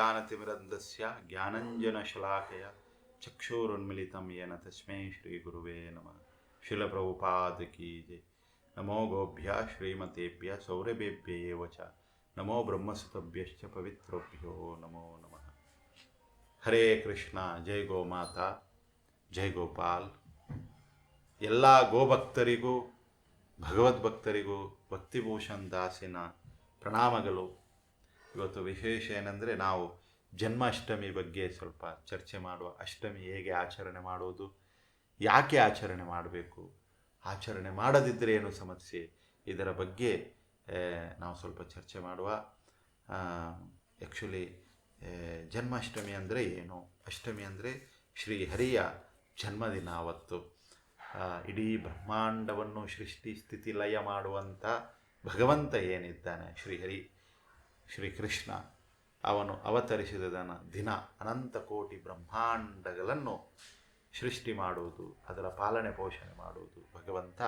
ಅಜ್ಞಾನತಿಮಿರಂಧಸ್ಯ ಜ್ಞಾನಂಜನಶಲಾಕಯ ಚಕ್ಷುರುನ್ಮಿಲಿತಂ ಯೇನ ತಸ್ಮೈ ಶ್ರೀ ಗುರುವೇ ನಮಃ ಶಿಲಪ್ರಭುಪಾದ ಕೀ ಜೈ ನಮೋ ಗೋಭ್ಯ ಶ್ರೀಮತೇಭ್ಯ ಸೌರಭೇಭ್ಯ ಚ ನಮೋ ಬ್ರಹ್ಮಸುತಭ್ಯಶ್ಚ ಪವಿತ್ರೋಭ್ಯೋ ನಮೋ ನಮಃ ಹರೇ ಕೃಷ್ಣ ಜೈ ಗೋಮಾತಾ ಜೈ ಗೋಪಾಲ್ ಎಲ್ಲ ಗೋಭಕ್ತರಿಗೂ, ಭಗವದ್ಭಕ್ತರಿಗೂ, ಭಕ್ತಿಭೂಷಣ್ ದಾಸಿನ ಪ್ರಣಾಮಗಳು. ಇವತ್ತು ವಿಶೇಷ ಏನಂದರೆ ನಾವು ಜನ್ಮಾಷ್ಟಮಿ ಬಗ್ಗೆ ಸ್ವಲ್ಪ ಚರ್ಚೆ ಮಾಡುವ, ಅಷ್ಟಮಿ ಹೇಗೆ ಆಚರಣೆ ಮಾಡುವುದು ಯಾಕೆ ಆಚರಣೆ ಮಾಡಬೇಕು, ಆಚರಣೆ ಮಾಡದಿದ್ದರೆ ಏನು ಸಮಸ್ಯೆ, ಇದರ ಬಗ್ಗೆ ನಾವು ಸ್ವಲ್ಪ ಚರ್ಚೆ ಮಾಡುವ. ಆ್ಯಕ್ಚುಲಿ ಜನ್ಮಾಷ್ಟಮಿ ಅಂದರೆ ಏನು? ಅಷ್ಟಮಿ ಅಂದರೆ ಶ್ರೀ ಹರಿಯ ಜನ್ಮದಿನ ಅವತ್ತು ಇಡೀ ಬ್ರಹ್ಮಾಂಡವನ್ನು ಸೃಷ್ಟಿ ಸ್ಥಿತಿ ಲಯ ಮಾಡುವಂಥ ಭಗವಂತ ಏನಿದ್ದಾನೆ? ಶ್ರೀಹರಿ ಶ್ರೀಕೃಷ್ಣ. ಅವನು ಅವತರಿಸಿದ ದನ- ದಿನ ಅನಂತ ಕೋಟಿ ಬ್ರಹ್ಮಾಂಡಗಳನ್ನು ಸೃಷ್ಟಿ ಮಾಡುವುದು, ಅದರ ಪಾಲನೆ ಪೋಷಣೆ ಮಾಡುವುದು. ಭಗವಂತ,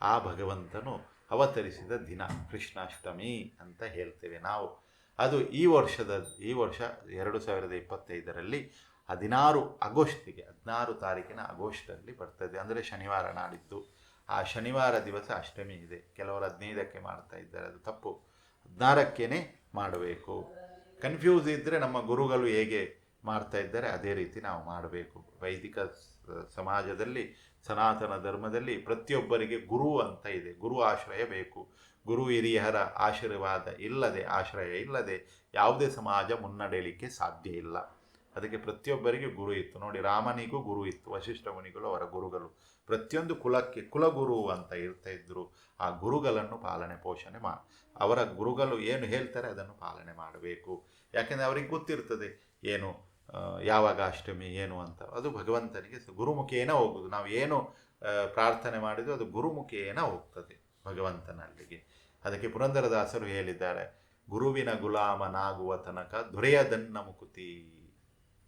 ಆ ಭಗವಂತನು ಅವತರಿಸಿದ ದಿನ, ಕೃಷ್ಣಾಷ್ಟಮಿ ಅಂತ ಹೇಳ್ತೇವೆ ನಾವು. ಅದು ಈ ವರ್ಷದ, ಈ ವರ್ಷ ಎರಡು ಸಾವಿರದ ಇಪ್ಪತ್ತೈದರಲ್ಲಿ ಹದಿನಾರು ಆಗಸ್ಟಿಗೆ, ಹದಿನಾರು ತಾರೀಕಿನ ಆಗಸ್ಟಲ್ಲಿ ಬರ್ತದೆ. ಅಂದರೆ ಶನಿವಾರ ನಾಡಿದ್ದು. ಆ ಶನಿವಾರ ದಿವಸ ಅಷ್ಟಮಿ ಇದೆ. ಕೆಲವರು ಹದಿನೈದಕ್ಕೆ ಮಾಡ್ತಾ ಇದ್ದಾರೆ. ಅದು ತಪ್ಪು. ಹದಿನಾರಕ್ಕೇ ಮಾಡಬೇಕು. ಕನ್ಫ್ಯೂಸ್ ಇದ್ದರೆ ನಮ್ಮ ಗುರುಗಳು ಹೇಗೆ ಮಾಡ್ತಾ ಇದ್ದಾರೆ, ಅದೇ ರೀತಿ ನಾವು ಮಾಡಬೇಕು. ವೈದಿಕ ಸಮಾಜದಲ್ಲಿ, ಸನಾತನ ಧರ್ಮದಲ್ಲಿ ಪ್ರತಿಯೊಬ್ಬರಿಗೆ ಗುರು ಅಂತ ಇದೆ. ಗುರು ಆಶ್ರಯ ಬೇಕು. ಗುರು ಹಿರಿಯರ ಆಶೀರ್ವಾದ ಇಲ್ಲದೆ, ಆಶ್ರಯ ಇಲ್ಲದೆ ಯಾವುದೇ ಸಮಾಜ ಮುನ್ನಡೆಯಲಿಕ್ಕೆ ಸಾಧ್ಯ ಇಲ್ಲ. ಅದಕ್ಕೆ ಪ್ರತಿಯೊಬ್ಬರಿಗೆ ಗುರು ಇತ್ತು. ನೋಡಿ, ರಾಮನಿಗೂ ಗುರು ಇತ್ತು ವಶಿಷ್ಠ ಮುನಿಗಳು ಅವರ ಗುರುಗಳು. ಪ್ರತಿಯೊಂದು ಕುಲಕ್ಕೆ ಕುಲಗುರು ಅಂತ ಇರ್ತಾ ಇದ್ದರು ಆ ಗುರುಗಳನ್ನು ಪಾಲನೆ, ಪೋಷಣೆ ಮಾಡಿ ಅವರ ಗುರುಗಳು ಏನು ಹೇಳ್ತಾರೆ ಅದನ್ನು ಪಾಲನೆ ಮಾಡಬೇಕು. ಯಾಕೆಂದರೆ ಅವರಿಗೆ ಗೊತ್ತಿರ್ತದೆ, ಏನು ಯಾವಾಗ ಅಷ್ಟಮಿ, ಏನು ಅಂತ. ಅದು ಭಗವಂತನಿಗೆ ಗುರುಮುಖೇನ ಹೋಗುದು. ನಾವು ಏನು ಪ್ರಾರ್ಥನೆ ಮಾಡಿದ್ರು ಅದು ಗುರುಮುಖೇನ ಹೋಗ್ತದೆ ಭಗವಂತನಲ್ಲಿಗೆ. ಅದಕ್ಕೆ ಪುರಂದರದಾಸರು ಹೇಳಿದ್ದಾರೆ, ಗುರುವಿನ ಗುಲಾಮನಾಗುವ ತನಕ ದೊರೆಯದನ್ನ ಮುಕುತಿ.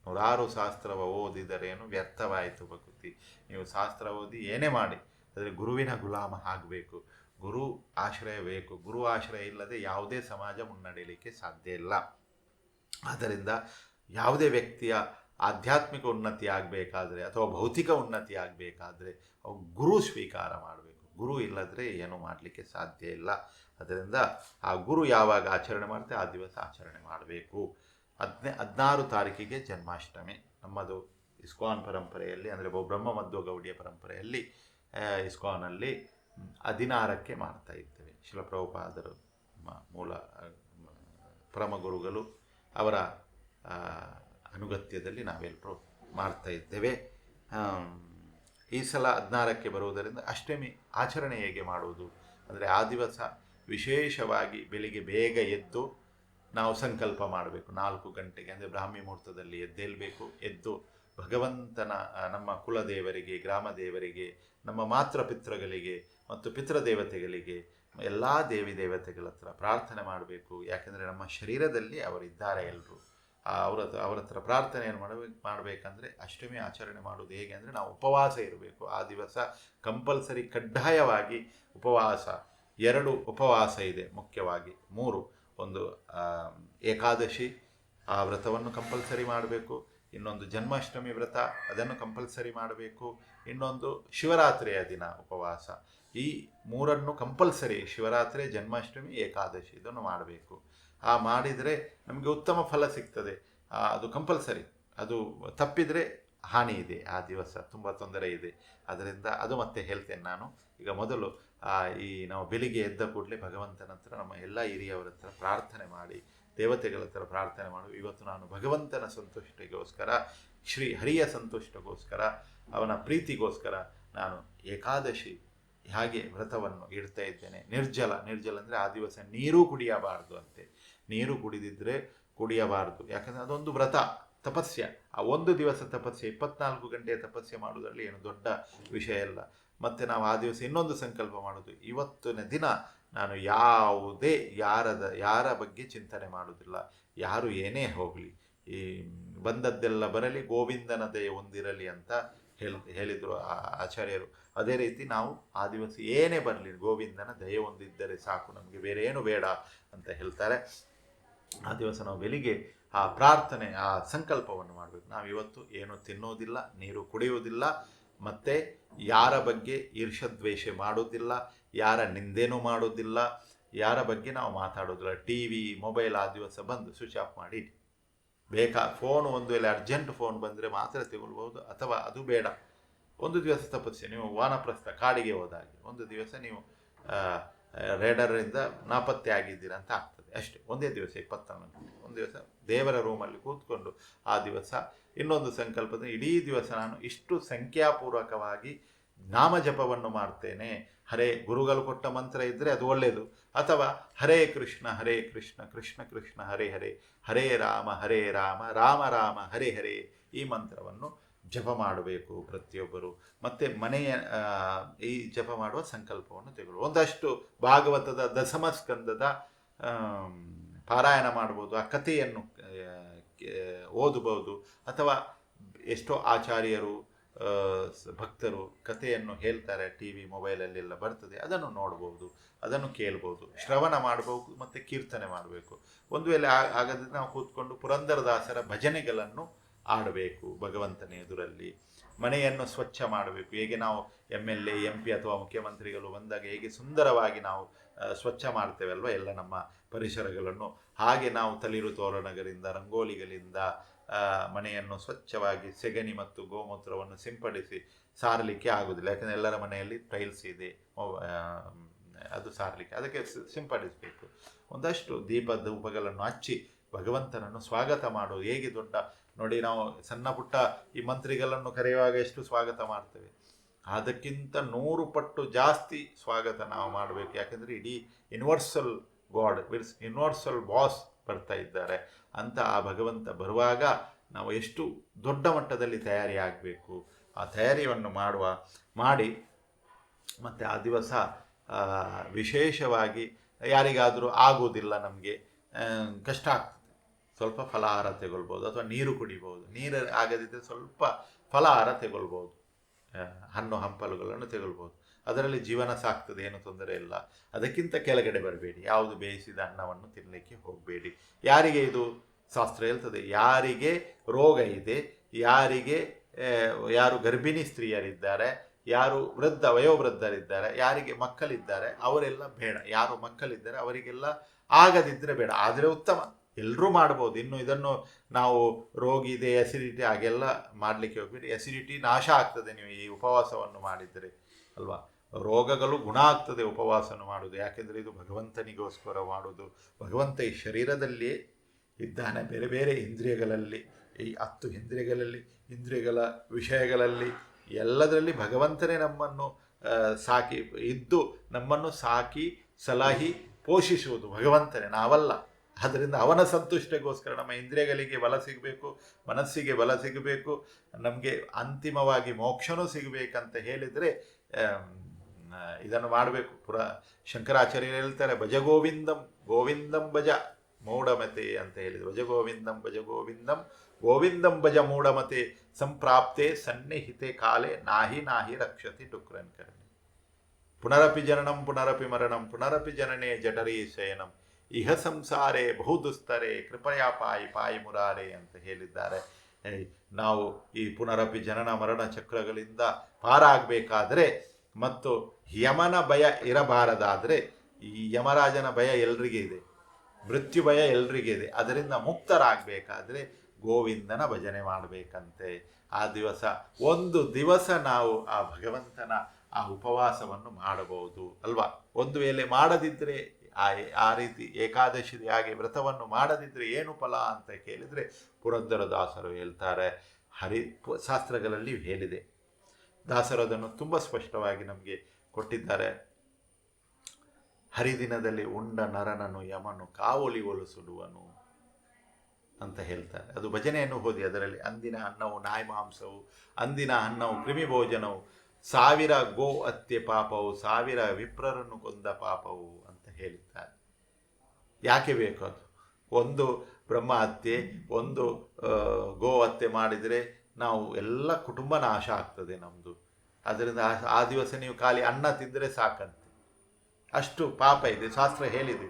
ನೂರಾರು ಶಾಸ್ತ್ರವ ಓದಿದರೇನು ವ್ಯರ್ಥವಾಯಿತು ಭಕ್ತಿ. ನೀವು ಶಾಸ್ತ್ರ ಓದಿ ಏನೇ ಮಾಡಿ ಆದರೆ ಗುರುವಿನ ಗುಲಾಮ ಆಗಬೇಕು. ಗುರು ಆಶ್ರಯ ಬೇಕು. ಗುರು ಆಶ್ರಯ ಇಲ್ಲದೆ ಯಾವುದೇ ಸಮಾಜ ಮುನ್ನಡೆಯಲಿಕ್ಕೆ ಸಾಧ್ಯ ಇಲ್ಲ. ಆದ್ದರಿಂದ ಯಾವುದೇ ವ್ಯಕ್ತಿಯ ಆಧ್ಯಾತ್ಮಿಕ ಉನ್ನತಿ ಆಗಬೇಕಾದ್ರೆ ಅಥವಾ ಭೌತಿಕ ಉನ್ನತಿ ಆಗಬೇಕಾದ್ರೆ ಅವು ಗುರು ಸ್ವೀಕಾರ ಮಾಡಬೇಕು. ಗುರು ಇಲ್ಲದ್ರೆ ಏನೂ ಮಾಡಲಿಕ್ಕೆ ಸಾಧ್ಯ ಇಲ್ಲ. ಅದರಿಂದ ಆ ಗುರು ಯಾವಾಗ ಆಚರಣೆ ಮಾಡ್ತೆ ಆ ದಿವಸ ಆಚರಣೆ ಮಾಡಬೇಕು. ಹದಿನೇ, ಹದಿನಾರು ತಾರೀಕಿಗೆ ಜನ್ಮಾಷ್ಟಮಿ. ನಮ್ಮದು ಇಸ್ಕಾನ್ ಪರಂಪರೆಯಲ್ಲಿ, ಅಂದರೆ ಬ್ರಹ್ಮ ಮಧ್ವ ಗೌಡಿಯ ಪರಂಪರೆಯಲ್ಲಿ ಇಸ್ಕಾನಲ್ಲಿ ಹದಿನಾರಕ್ಕೆ ಮಾಡ್ತಾ ಇದ್ದೇವೆ. ಶಿಲಪ್ರಭುಪಾದರು ಮೂಲ ಪರಮ ಗುರುಗಳು ಅವರ ಅನುಗತ್ಯದಲ್ಲಿ ನಾವೆಲ್ಲರೂ ಮಾಡ್ತಾ ಇದ್ದೇವೆ. ಈ ಸಲ ಹದಿನಾರಕ್ಕೆ ಬರುವುದರಿಂದ ಅಷ್ಟಮಿ ಆಚರಣೆ ಹೇಗೆ ಮಾಡುವುದು? ಅಂದರೆ ಆ ದಿವಸ ವಿಶೇಷವಾಗಿ ಬೆಳಿಗ್ಗೆ ಬೇಗ ಎದ್ದು ನಾವು ಸಂಕಲ್ಪ ಮಾಡಬೇಕು. ನಾಲ್ಕು ಗಂಟೆಗೆ, ಅಂದರೆ ಬ್ರಾಹ್ಮಿ ಮುಹೂರ್ತದಲ್ಲಿ ಎದ್ದೇಳಬೇಕು, ಎದ್ದು ಭಗವಂತನ ನಮ್ಮ ಕುಲದೇವರಿಗೆ ಗ್ರಾಮ ದೇವರಿಗೆ ನಮ್ಮ ಮಾತೃಪಿತೃಗಳಿಗೆ ಮತ್ತು ಪಿತೃದೇವತೆಗಳಿಗೆ, ಎಲ್ಲ ದೇವಿ ದೇವತೆಗಳ ಹತ್ರ ಪ್ರಾರ್ಥನೆ ಮಾಡಬೇಕು. ಯಾಕೆಂದರೆ ನಮ್ಮ ಶರೀರದಲ್ಲಿ ಅವರಿದ್ದಾರೆ ಎಲ್ಲರೂ ಅವರ ಅವರ ಹತ್ರ ಪ್ರಾರ್ಥನೆಯನ್ನು ಮಾಡಬೇಕು, ಮಾಡಬೇಕಂದ್ರೆ ಅಷ್ಟಮಿ ಆಚರಣೆ ಮಾಡೋದು ಹೇಗೆ ಅಂದರೆ ನಾವು ಉಪವಾಸ ಇರಬೇಕು. ಆ ದಿವಸ ಕಂಪಲ್ಸರಿ ಕಡ್ಡಾಯವಾಗಿ ಉಪವಾಸ. ಎರಡು ಉಪವಾಸ ಇದೆ ಮುಖ್ಯವಾಗಿ. ಮೂರು ಒಂದು ಏಕಾದಶಿ, ಆ ವ್ರತವನ್ನು ಕಂಪಲ್ಸರಿ ಮಾಡಬೇಕು. ಇನ್ನೊಂದು ಜನ್ಮಾಷ್ಟಮಿ ವ್ರತ, ಅದನ್ನು ಕಂಪಲ್ಸರಿ ಮಾಡಬೇಕು. ಇನ್ನೊಂದು ಶಿವರಾತ್ರಿಯ ದಿನ, ಉಪವಾಸ. ಈ ಮೂರನ್ನು ಕಂಪಲ್ಸರಿ ಶಿವರಾತ್ರಿ, ಜನ್ಮಾಷ್ಟಮಿ, ಏಕಾದಶಿ ಇದನ್ನು ಮಾಡಬೇಕು. ಆ ಮಾಡಿದರೆ ನಮಗೆ ಉತ್ತಮ ಫಲ ಸಿಗ್ತದೆ. ಅದು ಕಂಪಲ್ಸರಿ ಅದು ತಪ್ಪಿದರೆ ಹಾನಿ ಇದೆ. ಆ ದಿವಸ ತುಂಬ ತೊಂದರೆ ಇದೆ. ಅದರಿಂದ ಅದು ಮತ್ತೆ ಹೇಳ್ತೇನೆ ನಾನು. ಈಗ ಮೊದಲು ಈ ನಾವು ಬೆಳಿಗ್ಗೆ ಎದ್ದ ಕೂಡಲೇ ಭಗವಂತನ ಹತ್ರ, ನಮ್ಮ ಎಲ್ಲ ಹಿರಿಯವರ ಹತ್ರ ಪ್ರಾರ್ಥನೆ ಮಾಡಿ, ದೇವತೆಗಳ ಹತ್ರ ಪ್ರಾರ್ಥನೆ ಮಾಡು. ಇವತ್ತು ನಾನು ಭಗವಂತನ ಸಂತುಷ್ಟಿಗೋಸ್ಕರ ಶ್ರೀ ಹರಿಯ ಸಂತುಷ್ಟಗೋಸ್ಕರ ಅವನ ಪ್ರೀತಿಗೋಸ್ಕರ ನಾನು ಏಕಾದಶಿ ಹಾಗೆ ವ್ರತವನ್ನು ಇಡ್ತಾ ಇದ್ದೇನೆ. ನಿರ್ಜಲ ನಿರ್ಜಲ ಅಂದರೆ ಆ ದಿವಸ ನೀರು ಕುಡಿಯಬಾರ್ದು ಅಂತೆ. ನೀರು ಕುಡಿದಿದ್ದರೆ ಕುಡಿಯಬಾರ್ದು. ಯಾಕಂದರೆ ಅದೊಂದು ವ್ರತ, ತಪಸ್ಯ. ಆ ಒಂದು ದಿವಸ ತಪಸ್ಯ, ಇಪ್ಪತ್ನಾಲ್ಕು ಗಂಟೆಯ ತಪಸ್ಸೆ ಮಾಡುವುದರಲ್ಲಿ ಏನು ದೊಡ್ಡ ವಿಷಯ ಇಲ್ಲ ಮತ್ತು ನಾವು ಆ ದಿವಸ ಇನ್ನೊಂದು ಸಂಕಲ್ಪ ಮಾಡೋದು. ಇವತ್ತಿನ ದಿನ ನಾನು ಯಾವುದೇ ಯಾರದ, ಯಾರ ಬಗ್ಗೆ ಚಿಂತನೆ ಮಾಡೋದಿಲ್ಲ. ಯಾರು ಏನೇ ಹೋಗಲಿ, ಈ ಬಂದದ್ದೆಲ್ಲ ಬರಲಿ, ಗೋವಿಂದನ ದಯೆ ಹೊಂದಿರಲಿ ಅಂತ ಹೇಳ, ಹೇಳಿದರು ಆಚಾರ್ಯರು. ಅದೇ ರೀತಿ ನಾವು ಆ ದಿವಸ ಏನೇ ಬರಲಿ, ಗೋವಿಂದನ ದಯ ಒಂದಿದ್ದರೆ ಸಾಕು, ನಮಗೆ ಬೇರೆ ಏನು ಬೇಡ ಅಂತ ಹೇಳ್ತಾರೆ. ಆ ದಿವಸ ನಾವು ಬೆಳಿಗ್ಗೆ ಆ ಪ್ರಾರ್ಥನೆ, ಆ ಸಂಕಲ್ಪವನ್ನು ಮಾಡಬೇಕು. ನಾವು ಇವತ್ತು ಏನು ತಿನ್ನೋದಿಲ್ಲ, ನೀರು ಕುಡಿಯುವುದಿಲ್ಲ ಮತ್ತು ಯಾರ ಬಗ್ಗೆ ಈರ್ಷದ್ವೇಷ ಮಾಡೋದಿಲ್ಲ ಯಾರ ನಿಂದೇನೂ ಮಾಡೋದಿಲ್ಲ ಯಾರ ಬಗ್ಗೆ ನಾವು ಮಾತಾಡೋದಿಲ್ಲ ಟಿ ವಿ, ಮೊಬೈಲ್ ಆ ದಿವಸ ಬಂದು ಸ್ವಿಚ್ ಆಫ್ ಮಾಡಿ. ಬೇಕಾ ಫೋನ್ ಒಂದು ವೇಳೆ ಅರ್ಜೆಂಟ್ ಫೋನ್ ಬಂದರೆ ಮಾತ್ರ ತಗೊಳ್ಬೋದು ಅಥವಾ ಅದು ಬೇಡ. ಒಂದು ದಿವಸ ತಪ್ಪಿಸಿ, ನೀವು ವಾನಪ್ರಸ್ಥ ಕಾಡಿಗೆ ಹೋದಾಗೆ ಒಂದು ದಿವಸ ನೀವು ರೇಡರಿಂದ ನಾಪತ್ತೆ ಆಗಿದ್ದೀರ ಅಂತ ಆಗ್ತದೆ. ಅಷ್ಟೇ, ಒಂದೇ ದಿವಸ ಇಪ್ಪತ್ತೊಂದು ಒಂದು ದಿವಸ ದೇವರ ರೂಮಲ್ಲಿ ಕೂತ್ಕೊಂಡು ಆ ದಿವಸ ಇನ್ನೊಂದು ಸಂಕಲ್ಪದ ಇಡೀ ದಿವಸ ನಾನು ಇಷ್ಟು ಸಂಖ್ಯಾಪೂರ್ವಕವಾಗಿ ನಾಮ ಜಪವನ್ನು ಮಾಡ್ತೇನೆ. ಹರೇ ಗುರುಗಳು ಕೊಟ್ಟ ಮಂತ್ರ ಇದ್ದರೆ ಅದು ಒಳ್ಳೆಯದು ಅಥವಾ ಹರೇ ಕೃಷ್ಣ ಹರೇ ಕೃಷ್ಣ ಕೃಷ್ಣ ಕೃಷ್ಣ, ಹರೇ ಹರೇ ಹರೇ ರಾಮ ಹರೇ ರಾಮ ರಾಮ ರಾಮ, ಹರೇ ಹರೇ ಈ ಮಂತ್ರವನ್ನು ಜಪ ಮಾಡಬೇಕು ಪ್ರತಿಯೊಬ್ಬರು. ಮತ್ತು ಮನೆಯ ಈ ಜಪ ಮಾಡುವ ಸಂಕಲ್ಪವನ್ನು ತೆಗೆದು ಒಂದಷ್ಟು ಭಾಗವತದ ದಶಮ ಸ್ಕಂದದ ಪಾರಾಯಣ ಮಾಡ್ಬೋದು. ಆ ಕಥೆಯನ್ನು ಓದಬಹುದು ಅಥವಾ ಎಷ್ಟೋ ಆಚಾರ್ಯರು ಭಕ್ತರು ಕಥೆಯನ್ನು ಹೇಳ್ತಾರೆ ಟಿ ವಿ ಮೊಬೈಲಲ್ಲೆಲ್ಲ ಬರ್ತದೆ, ಅದನ್ನು ನೋಡ್ಬೋದು ಅದನ್ನು ಕೇಳ್ಬೋದು ಶ್ರವಣ ಮಾಡಬೇಕು ಮತ್ತು ಕೀರ್ತನೆ ಮಾಡಬೇಕು. ಒಂದು ವೇಳೆ ಆಗದಿದ್ರೆ ನಾವು ಕೂತ್ಕೊಂಡು ಪುರಂದರದಾಸರ ಭಜನೆಗಳನ್ನು ಆಡಬೇಕು ಭಗವಂತನ ಎದುರಲ್ಲಿ. ಮನೆಯನ್ನು ಸ್ವಚ್ಛ ಮಾಡಬೇಕು. ಹೇಗೆ ನಾವು ಎಂ ಎಲ್ ಎ, ಎಂ ಅಥವಾ ಮುಖ್ಯಮಂತ್ರಿಗಳು ಬಂದಾಗ ಹೇಗೆ ಸುಂದರವಾಗಿ ನಾವು ಸ್ವಚ್ಛ ಮಾಡ್ತೇವಲ್ವ ಎಲ್ಲ ನಮ್ಮ ಪರಿಸರಗಳನ್ನು? ಹಾಗೆ ನಾವು ತಳಿರು ತೋರಣಗಳಿಂದ, ರಂಗೋಲಿಗಳಿಂದ ಮನೆಯನ್ನು ಸ್ವಚ್ಛವಾಗಿ ಸೆಗಣಿ ಮತ್ತು ಗೋಮೂತ್ರವನ್ನು ಸಿಂಪಡಿಸಿ ಸಾರಲಿಕ್ಕೆ ಆಗುವುದಿಲ್ಲ ಯಾಕಂದರೆ ಎಲ್ಲರ ಮನೆಯಲ್ಲಿ ಟೈಲ್ಸ್ ಇದೆ ಅದು ಸಾರಲಿಕ್ಕೆ, ಅದಕ್ಕೆ ಸಿಂಪಡಿಸಬೇಕು. ಒಂದಷ್ಟು ದೀಪ ಧೂಪಗಳನ್ನು ಹಚ್ಚಿ ಭಗವಂತನನ್ನು ಸ್ವಾಗತ ಮಾಡೋದು ಹೇಗೆ ದೊಡ್ಡ ನೋಡಿ ನಾವು ಸಣ್ಣ ಪುಟ್ಟ ಈ ಮಂತ್ರಿಗಳನ್ನು ಕರೆಯುವಾಗ ಎಷ್ಟು ಸ್ವಾಗತ ಮಾಡ್ತೇವೆ. ಅದಕ್ಕಿಂತ ನೂರು ಪಟ್ಟು ಜಾಸ್ತಿ ಸ್ವಾಗತ ನಾವು ಮಾಡಬೇಕು. ಯಾಕಂದರೆ ಇಡೀ ಯೂನಿವರ್ಸಲ್ ಗಾಡ್ ವಿರ್ಸ್ ಯೂನಿವರ್ಸಲ್ ಬಾಸ್ ಬರ್ತಾ ಇದ್ದಾರೆ. ಅಂತ ಆ ಭಗವಂತ ಬರುವಾಗ ನಾವು ಎಷ್ಟು ದೊಡ್ಡ ಮಟ್ಟದಲ್ಲಿ ತಯಾರಿ ಆಗಬೇಕು. ಆ ತಯಾರಿಯನ್ನು ಮಾಡುವ, ಮಾಡಿ ಮತ್ತು ಆ ದಿವಸ ವಿಶೇಷವಾಗಿ ಯಾರಿಗಾದರೂ ಆಗೋದಿಲ್ಲ ನಮಗೆ ಕಷ್ಟ ಆಗ್ತದೆ. ಸ್ವಲ್ಪ ಫಲಾಹಾರ ತಗೊಳ್ಬೋದು ಅಥವಾ ನೀರು ಕುಡಿಬೋದು. ನೀರು ಆಗದಿದ್ದರೆ ಸ್ವಲ್ಪ ಫಲಾಹಾರ ತಗೊಳ್ಬೋದು. ಹಣ್ಣು ಹಂಪಲುಗಳನ್ನು ತೆಗೊಳ್ಬೋದು. ಅದರಲ್ಲಿ ಜೀವನ ಸಾಕ್ತದೆ, ಏನು ತೊಂದರೆ ಇಲ್ಲ. ಅದಕ್ಕಿಂತ ಕೆಳಗಡೆ ಬರಬೇಡಿ. ಯಾವುದು ಬೇಯಿಸಿದ ಅನ್ನವನ್ನು ತಿನ್ನಲಿಕ್ಕೆ ಹೋಗಬೇಡಿ. ಯಾರಿಗೆ ಇದು ಶಾಸ್ತ್ರ ಹೇಳ್ತದೆ? ಯಾರಿಗೆ ರೋಗ ಇದೆ, ಯಾರಿಗೆ ಯಾರು ಗರ್ಭಿಣಿ ಸ್ತ್ರೀಯರಿದ್ದಾರೆ, ಯಾರು ವೃದ್ಧ, ವಯೋವೃದ್ಧರಿದ್ದಾರೆ, ಯಾರಿಗೆ ಮಕ್ಕಳಿದ್ದಾರೆ, ಅವರೆಲ್ಲ ಬೇಡ. ಯಾರು ಮಕ್ಕಳಿದ್ದಾರೆ ಅವರಿಗೆಲ್ಲ ಆಗದಿದ್ದರೆ ಬೇಡ. ಆದರೆ ಉತ್ತಮ. ಎಲ್ಲರೂ ಮಾಡ್ಬೋದು. ಇನ್ನು ಇದನ್ನು ನಾವು ರೋಗಿ ಇದೆ ಎಸಿಡಿಟಿ ಹಾಗೆಲ್ಲ ಮಾಡಲಿಕ್ಕೆ ಹೋಗ್ಬೇಡಿ. ಎಸಿಡಿಟಿ ನಾಶ ಆಗ್ತದೆ ನೀವು ಈ ಉಪವಾಸವನ್ನು ಮಾಡಿದರೆ ಅಲ್ವಾ? ರೋಗಗಳು ಗುಣ ಆಗ್ತದೆ ಉಪವಾಸನ ಮಾಡೋದು ಯಾಕೆಂದರೆ ಇದು ಭಗವಂತನಿಗೋಸ್ಕರ ಮಾಡೋದು ಭಗವಂತ ಈ ಶರೀರದಲ್ಲಿ ಇದ್ದಾನೆ. ಬೇರೆ ಬೇರೆ ಇಂದ್ರಿಯಗಳಲ್ಲಿ, ಈ ಹತ್ತು ಇಂದ್ರಿಯಗಳಲ್ಲಿ, ಇಂದ್ರಿಯಗಳ ವಿಷಯಗಳಲ್ಲಿ ಎಲ್ಲದರಲ್ಲಿ ಭಗವಂತನೇ ನಮ್ಮನ್ನು ಸಾಕಿ, ಇದ್ದು ನಮ್ಮನ್ನು ಸಾಕಿ, ಸಲಹಿ ಪೋಷಿಸುವುದು ಭಗವಂತನೇ, ನಾವಲ್ಲ. ಆದ್ದರಿಂದ ಅವನ ಸಂತುಷ್ಟಗೋಸ್ಕರ ನಮ್ಮ ಇಂದ್ರಿಯಗಳಿಗೆ ಬಲ ಸಿಗಬೇಕು, ಮನಸ್ಸಿಗೆ ಬಲ ಸಿಗಬೇಕು, ನಮಗೆ ಅಂತಿಮವಾಗಿ ಮೋಕ್ಷನೂ ಸಿಗಬೇಕಂತ ಹೇಳಿದರೆ ಇದನ್ನು ಮಾಡಬೇಕು. ಪುರ ಶಂಕರಾಚಾರ್ಯರು ಹೇಳ್ತಾರೆ, ಭಜಗೋವಿಂದಂ, ಗೋವಿಂದಂ ಭಜ ಮೂಢಮತೆ ಅಂತ ಹೇಳಿದರು. ಭಜಗೋವಿಂದಂ ಭಜ ಗೋವಿಂದಂ ಭಜ ಮೂಢಮತೆ ಸಂಪ್ರಾಪ್ತೆ ಸನ್ನಿಹಿತೆ ಕಾಲೆ ನಾಹಿ ನಾಹಿ ರಕ್ಷತಿ ಡುಕ್ರನ್ ಪುನರಪಿ ಜನನಂ, ಪುನರಪಿ ಮರಣಂ, ಪುನರಪಿ ಜನನೇ ಜಠರೀ ಶಯನಂ. ಇಹ ಸಂಸಾರೇ ಬಹುದುಸ್ತರೆ, ಕೃಪಯಾ ಪಾಯಿ ಪಾಯಿ ಮುರಾರೆ ಅಂತ ಹೇಳಿದ್ದಾರೆ. ನಾವು ಈ ಪುನರಪಿ ಜನನ ಮರಣ ಚಕ್ರಗಳಿಂದ ಪಾರಾಗಬೇಕಾದರೆ ಮತ್ತು ಯಮನ ಭಯ ಇರಬಾರದಾದರೆ, ಈ ಯಮರಾಜನ ಭಯ ಎಲ್ರಿಗೆ ಇದೆ, ಮೃತ್ಯು ಭಯ ಎಲ್ರಿಗೆ ಇದೆ. ಅದರಿಂದ ಮುಕ್ತರಾಗಬೇಕಾದ್ರೆ ಗೋವಿಂದನ ಭಜನೆ ಮಾಡಬೇಕಂತೆ. ಆ ದಿವಸ, ಒಂದು ದಿವಸ ನಾವು ಆ ಭಗವಂತನ ಆ ಉಪವಾಸವನ್ನು ಮಾಡಬಹುದು ಅಲ್ವಾ? ಒಂದು ವೇಳೆ ಮಾಡದಿದ್ದರೆ ಆ ಆ ರೀತಿ ಏಕಾದಶಿ ಹಾಗೆ ವ್ರತವನ್ನು ಮಾಡದಿದ್ದರೆ ಏನು ಫಲ ಅಂತ ಕೇಳಿದರೆ ಪುರಂದರ ದಾಸರು ಹೇಳ್ತಾರೆ. ಹರಿ, ಶಾಸ್ತ್ರಗಳಲ್ಲಿ ಹೇಳಿದೆ. ದಾಸರು ಅದನ್ನು ತುಂಬ ಸ್ಪಷ್ಟವಾಗಿ ನಮಗೆ ಕೊಟ್ಟಿದ್ದಾರೆ. ಹರಿದಿನದಲ್ಲಿ ಉಂಡ ನರನನು ಯಮನು ಕಾವೊಲಿ ಸುಡುವನು ಅಂತ ಹೇಳ್ತಾರೆ. ಅದು ಭಜನೆಯನ್ನು ಓದಿ ಅದರಲ್ಲಿ ಅಂದಿನ ಅನ್ನವು ನಾಯಿ ಮಾಂಸವು, ಅಂದಿನ ಅನ್ನವು ಕ್ರಿಮಿ ಭೋಜನವು, ಸಾವಿರ ಗೋ ಹತ್ಯೆ ಪಾಪವು, ಸಾವಿರ ವಿಪ್ರರನ್ನು ಕೊಂದ ಪಾಪವು. ಹೇಳಿದ್ದಾರೆ. ಯಾಕೆ ಬೇಕು ಅದು ಒಂದು ಬ್ರಹ್ಮ ಹತ್ಯೆ ಒಂದು ಗೋ ಹತ್ಯೆ ಮಾಡಿದರೆ ನಾವು ಎಲ್ಲ ಕುಟುಂಬ ನಾಶ ಆಗ್ತದೆ ನಮ್ಮದು ಅದರಿಂದ ಆ ದಿವಸ ನೀವು ಖಾಲಿ ಅನ್ನ ತಿಂದರೆ ಸಾಕಂತೆ. ಅಷ್ಟು ಪಾಪ ಇದೆ, ಶಾಸ್ತ್ರ ಹೇಳಿದೆ.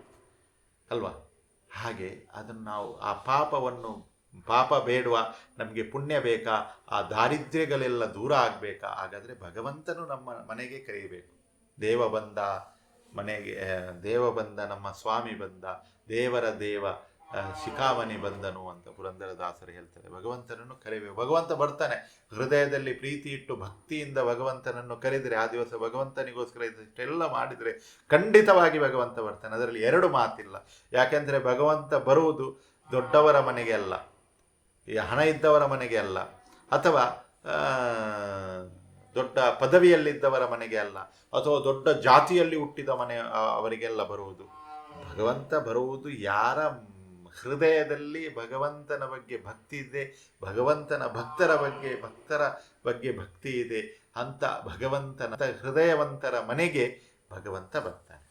ಅಲ್ವಾ? ಹಾಗೆ ಅದನ್ನು ನಾವು, ಆ ಪಾಪವನ್ನು, ಪಾಪ ಬೇಡುವ ನಮಗೆ ಪುಣ್ಯ ಬೇಕಾ? ಆ ದಾರಿದ್ರ್ಯಗಳೆಲ್ಲ ದೂರ ಆಗಬೇಕಾ? ಹಾಗಾದರೆ ಭಗವಂತನು ನಮ್ಮ ಮನೆಗೆ ಕರೆಯಬೇಕು. ದೇವ ಬಂದ ಮನೆಗೆ ದೇವ ಬಂದ, ನಮ್ಮ ಸ್ವಾಮಿ ಬಂದ, ದೇವರ ದೇವ ಶಿಖಾಮಣಿ ಬಂದನು ಅಂತ ಪುರಂದರದಾಸರು ಹೇಳ್ತಾರೆ. ಭಗವಂತನನ್ನು ಕರಿಬೇಕು ಭಗವಂತ ಬರ್ತಾನೆ. ಹೃದಯದಲ್ಲಿ ಪ್ರೀತಿ ಇಟ್ಟು ಭಕ್ತಿಯಿಂದ ಭಗವಂತನನ್ನು ಕರೆದರೆ, ಆ ದಿವಸ ಭಗವಂತನಿಗೋಸ್ಕರ ಇಷ್ಟೆಲ್ಲ ಮಾಡಿದರೆ ಖಂಡಿತವಾಗಿ ಭಗವಂತ ಬರ್ತಾನೆ. ಅದರಲ್ಲಿ ಎರಡು ಮಾತಿಲ್ಲ. ಯಾಕೆಂದರೆ ಭಗವಂತ ಬರುವುದು ದೊಡ್ಡವರ ಮನೆಗೆ ಅಲ್ಲ, ಈ ಹಣ ಇದ್ದವರ ಮನೆಗೆ ಅಲ್ಲ, ಅಥವಾ ದೊಡ್ಡ ಪದವಿಯಲ್ಲಿದ್ದವರ ಮನೆಗೆ ಅಲ್ಲ, ಅಥವಾ ದೊಡ್ಡ ಜಾತಿಯಲ್ಲಿ ಹುಟ್ಟಿದ ಮನೆ ಅವರಿಗೆಲ್ಲ ಬರುವುದು. ಭಗವಂತ ಬರುವುದು ಯಾರ ಹೃದಯದಲ್ಲಿ? ಭಗವಂತನ ಬಗ್ಗೆ ಭಕ್ತಿ ಇದೆ, ಭಗವಂತನ ಭಕ್ತರ ಬಗ್ಗೆ ಭಕ್ತರ ಬಗ್ಗೆ ಭಕ್ತಿ ಇದೆ ಅಂತ ಭಗವಂತನ ಹೃದಯವಂತರ ಮನೆಗೆ ಭಗವಂತ ಬರ್ತಾನೆ.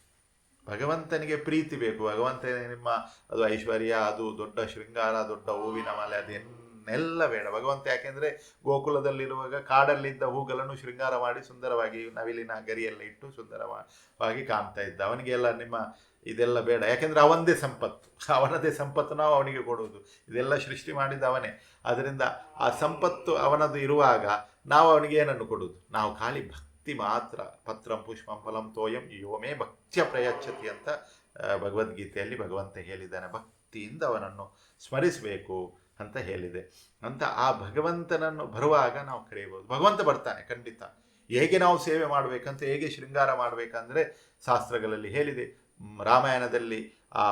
ಭಗವಂತನಿಗೆ ಪ್ರೀತಿ ಬೇಕು. ಭಗವಂತ ನಿಮ್ಮ ಅದು ಐಶ್ವರ್ಯ, ಅದು ದೊಡ್ಡ ಶೃಂಗಾರ, ದೊಡ್ಡ ಹೂವಿನ ಮಾಲೆ ಅದನ್ನೆಲ್ಲ ಬೇಡ. ಭಗವಂತ ಯಾಕೆಂದರೆ ಗೋಕುಲದಲ್ಲಿರುವಾಗ ಕಾಡಲ್ಲಿದ್ದ ಹೂಗಳನ್ನು ಶೃಂಗಾರ ಮಾಡಿ ಸುಂದರವಾಗಿ ನವಿಲಿನ ಗರಿಯಲ್ಲಿ ಇಟ್ಟು ಸುಂದರವಾಗಿ ಕಾಣ್ತಾ ಇದ್ದ. ಅವನಿಗೆಲ್ಲ ನಿಮ್ಮ ಇದೆಲ್ಲ ಬೇಡ. ಯಾಕೆಂದರೆ ಅವನದೇ ಸಂಪತ್ತು. ಅವನದೇ ಸಂಪತ್ತು ನಾವು ಅವನಿಗೆ ಕೊಡುವುದು. ಇದೆಲ್ಲ ಸೃಷ್ಟಿ ಮಾಡಿದ ಅವನೇ. ಅದರಿಂದ ಆ ಸಂಪತ್ತು ಅವನದು ಇರುವಾಗ ನಾವು ಅವನಿಗೆ ಏನನ್ನು ಕೊಡುವುದು? ನಾವು ಖಾಲಿ ಭಕ್ತಿ ಮಾತ್ರ. ಪತ್ರಂ ಪುಷ್ಪಂ ಫಲಂ ತೋಯಂ ಯೋಮೇ ಭಕ್ತ್ಯ ಪ್ರಯಚ್ಛತಿ ಅಂತ ಭಗವದ್ಗೀತೆಯಲ್ಲಿ ಭಗವಂತ ಹೇಳಿದ್ದಾನೆ. ಭಕ್ತಿಯಿಂದ ಅವನನ್ನು ಸ್ಮರಿಸಬೇಕು. ಅಂತ ಹೇಳಿದೆ. ಅಂತ ಆ ಭಗವಂತನನ್ನು ಬರುವಾಗ ನಾವು ಕರೆಯಬಹುದು. ಭಗವಂತ ಬರ್ತಾನೆ ಖಂಡಿತ. ಹೇಗೆ ನಾವು ಸೇವೆ ಮಾಡಬೇಕಂತ, ಹೇಗೆ ಶೃಂಗಾರ ಮಾಡಬೇಕಂದ್ರೆ ಶಾಸ್ತ್ರಗಳಲ್ಲಿ ಹೇಳಿದೆ. ರಾಮಾಯಣದಲ್ಲಿ ಆ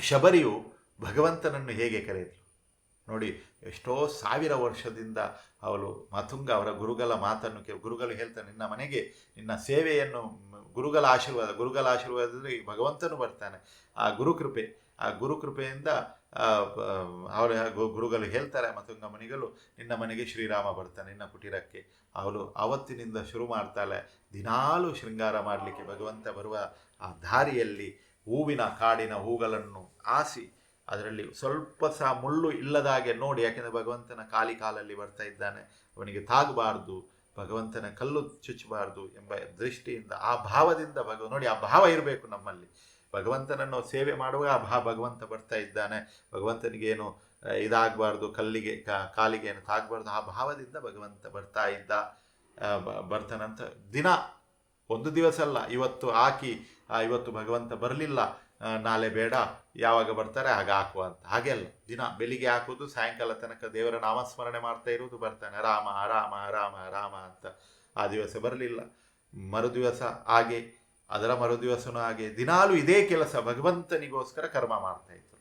ಶಬರಿಯು ಭಗವಂತನನ್ನು ಹೇಗೆ ಕರೆಯಿತು ನೋಡಿ, ಎಷ್ಟೋ ಸಾವಿರ ವರ್ಷದಿಂದ ಅವಳು ಮತುಂಗ ಅವರ ಗುರುಗಳ ಮಾತನ್ನು ಗುರುಗಳು ಹೇಳ್ತಾರೆ, ನಿನ್ನ ಮನೆಗೆ ನಿನ್ನ ಸೇವೆಯನ್ನು ಗುರುಗಳ ಆಶೀರ್ವಾದ, ಗುರುಗಳ ಆಶೀರ್ವಾದದಲ್ಲಿ ಭಗವಂತನು ಬರ್ತಾನೆ. ಆ ಗುರುಕೃಪೆ ಆ ಗುರುಕೃಪೆಯಿಂದ ಅವರ ಗುರುಗಳು ಹೇಳ್ತಾರೆ, ಮತ್ತೊಂದು ಮನೆಗಳು ನಿನ್ನ ಮನೆಗೆ ಶ್ರೀರಾಮ ಬರ್ತಾನೆ, ನಿನ್ನ ಕುಟೀರಕ್ಕೆ. ಅವಳು ಆವತ್ತಿನಿಂದ ಶುರು ಮಾಡ್ತಾಳೆ. ದಿನಾಲು ಶೃಂಗಾರ ಮಾಡಲಿಕ್ಕೆ ಭಗವಂತ ಬರುವ ಆ ದಾರಿಯಲ್ಲಿ ಹೂವಿನ ಕಾಡಿನ ಹೂಗಳನ್ನು ಆಸಿ, ಅದರಲ್ಲಿ ಸ್ವಲ್ಪ ಸಹ ಮುಳ್ಳು ಇಲ್ಲದಾಗೆ ನೋಡಿ, ಯಾಕೆಂದರೆ ಭಗವಂತನ ಕಾಲಿ ಕಾಲಲ್ಲಿ ಬರ್ತಾ ಇದ್ದಾನೆ. ಅವನಿಗೆ ತಾಗಬಾರ್ದು. ಭಗವಂತನ ಕಲ್ಲು ಚುಚ್ಚಬಾರ್ದು ಎಂಬ ದೃಷ್ಟಿಯಿಂದ ಆ ಭಾವದಿಂದ ಭಗವ ನೋಡಿ ಆ ಭಾವ ಇರಬೇಕು ನಮ್ಮಲ್ಲಿ. ಭಗವಂತನನ್ನು ಸೇವೆ ಮಾಡುವಾಗ ಆ ಭಾ, ಭಗವಂತ ಬರ್ತಾ ಇದ್ದಾನೆ. ಭಗವಂತನಿಗೇನು ಇದಾಗಬಾರ್ದು, ಕಲ್ಲಿಗೆ ಕಾಲಿಗೆ ಏನು ತಾಗಬಾರ್ದು, ಆ ಭಾವದಿಂದ ಭಗವಂತ ಬರ್ತಾ ಇದ್ದ ಬರ್ತಾನಂತ ದಿನ. ಒಂದು ದಿವಸ ಅಲ್ಲ, ಇವತ್ತು ಹಾಕಿ ಇವತ್ತು ಭಗವಂತ ಬರಲಿಲ್ಲ. ನಾಳೆ ಬೇಡ. ಯಾವಾಗ ಬರ್ತಾರೆ ಆಗ ಹಾಕುವ ಅಂತ. ಹಾಗೆ ಅಲ್ಲ. ದಿನ ಬೆಳಿಗ್ಗೆ ಹಾಕುವುದು, ಸಾಯಂಕಾಲ ತನಕ ದೇವರ ನಾಮಸ್ಮರಣೆ ಮಾಡ್ತಾ ಇರುವುದು, ಬರ್ತಾನೆ ರಾಮ ರಾಮ ರಾಮ ರಾಮ ಅಂತ. ಆ ದಿವಸ ಬರಲಿಲ್ಲ. ಮರುದಿವಸ ಹಾಗೆ, ಅದರ ಮರುದಿವಸನೂ ಹಾಗೆ. ದಿನಾಲು ಇದೇ ಕೆಲಸ ಭಗವಂತನಿಗೋಸ್ಕರ ಕರ್ಮ ಮಾಡ್ತಾ ಇದ್ರು.